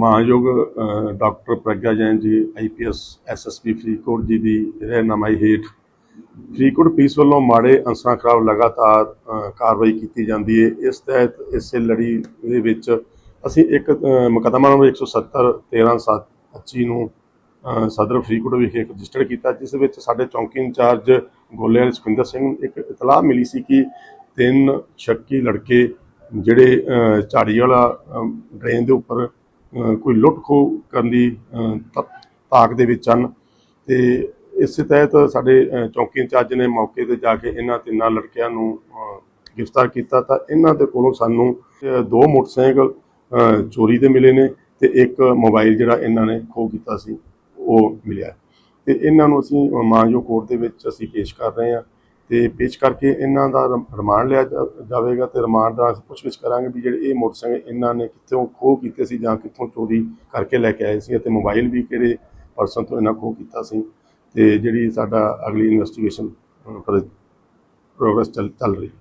ਮਾਨਯੋਗ ਡਾਕਟਰ ਪ੍ਰਗਿਆ ਜੈਨ ਜੀ IPS SSP Faridkot ਜੀ ਦੀ ਰਹਿਨਮਾਈ ਹੇਠ। ਫਰੀਦਕੋਟ ਪੁਲਿਸ ਵੱਲੋਂ ਮਾੜੇ ਅੰਸਰਾਂ ਖਿਲਾਫ ਲਗਾਤਾਰ ਕਾਰਵਾਈ ਕੀਤੀ ਜਾਂਦੀ ਹੈ। ਇਸ ਤਹਿਤ ਇਸੇ ਲੜੀ ਦੇ ਵਿੱਚ ਅਸੀਂ ਇੱਕ ਅ, ਮੁਕੱਦਮਾ ਨੰਬਰ 170 13 7 25 ਨੂੰ ਸਦਰ ਫਰੀਦਕੋਟ ਵਿਖੇ ਰਜਿਸਟਰ ਕੀਤਾ ਜਿਸ ਵਿੱਚ ਸਾਡੇ ਚੌਂਕੀ ਇੰਚਾਰਜ ਗੋਲੇਵਾਲ ਸੁਖਿੰਦਰ ਸਿੰਘ ਇੱਕ ਇਤਲਾਹ ਮਿਲੀ ਸੀ ਕਿ ਤਿੰਨ ਸ਼ੱਕੀ ਲੜਕੇ ਜਿਹੜੇ ਝਾੜੀ ਵਾਲਾ ਡਰੇਨ ਦੇ ਉੱਪਰ ਕੋਈ ਲੁੱਟ ਖੋਹ ਕਰਨ ਦੀ ਅ, ਤਾਕ ਦੇ ਵਿੱਚ ਹਨ। ਤੇ ਇਸੇ ਤਹਿਤ ਸਾਡੇ ਅ, ਚੌਂਕੀ ਇੰਚਾਰਜ ਨੇ ਮੌਕੇ ਤੇ ਜਾ ਕੇ ਇਹਨਾਂ ਤਿੰਨਾਂ ਲੜਕਿਆਂ ਨੂੰ ਗ੍ਰਿਫਤਾਰ ਕੀਤਾ। ਤਾਂ ਇਹਨਾਂ ਦੇ ਕੋਲੋਂ ਸਾਨੂੰ ਦੋ ਮੋਟਰਸਾਈਕਲ ਚੋਰੀ ਦੇ ਮਿਲੇ ਨੇ ਤੇ ਇੱਕ ਮੋਬਾਈਲ ਜਿਹੜਾ ਇਹਨਾਂ ਨੇ ਖੋਹ ਕੀਤਾ ਸੀ ਉਹ ਮਿਲਿਆ। ਤੇ ਇਹਨਾਂ ਨੂੰ ਅਸੀਂ ਮਾਨਯੋਗ ਕੋਰਟ ਦੇ ਵਿੱਚ ਅਸੀਂ ਪੇਸ਼ ਕਰ ਰਹੇ ਹਾਂ। ਤੇ ਪੇਸ਼ ਕਰਕੇ ਇਹਨਾਂ ਦਾ ਰਮ- ਰਿਮਾਂਡ ਲਿਆ ਜਾ- ਜਾਵੇਗਾ ਤੇ ਰਿਮਾਂਡ ਦਾ ਅਸੀਂ ਪੁੱਛਗਿੱਛ ਕਰਾਂਗੇ ਵੀ ਜਿਹੜੇ ਇਹ ਮੋਟਰਸਾਈਕਲ ਇਹਨਾਂ ਨੇ ਕਿੱਥੋਂ ਖੋਹ ਕੀਤੇ ਸੀ ਜਾਂ ਕਿੱਥੋਂ ਚੋਰੀ ਕਰਕੇ ਲੈ ਕੇ ਆਏ ਸੀ ਅਤੇ ਮੋਬਾਈਲ ਵੀ ਕਿਹੜੇ ਪਰਸਨ ਤੋਂ ਇਹਨਾਂ ਖੋਹ ਕੀਤਾ ਸੀ ਤੇ ਜਿਹੜੀ ਸਾਡਾ ਅਗਲੀ ਇਨਵੈਸਟੀਗੇਸ਼ਨ ਪ੍ਰੋਗਰੈਸ ਚੱਲ ਚੱਲ ਰਹੀ ਹੈ।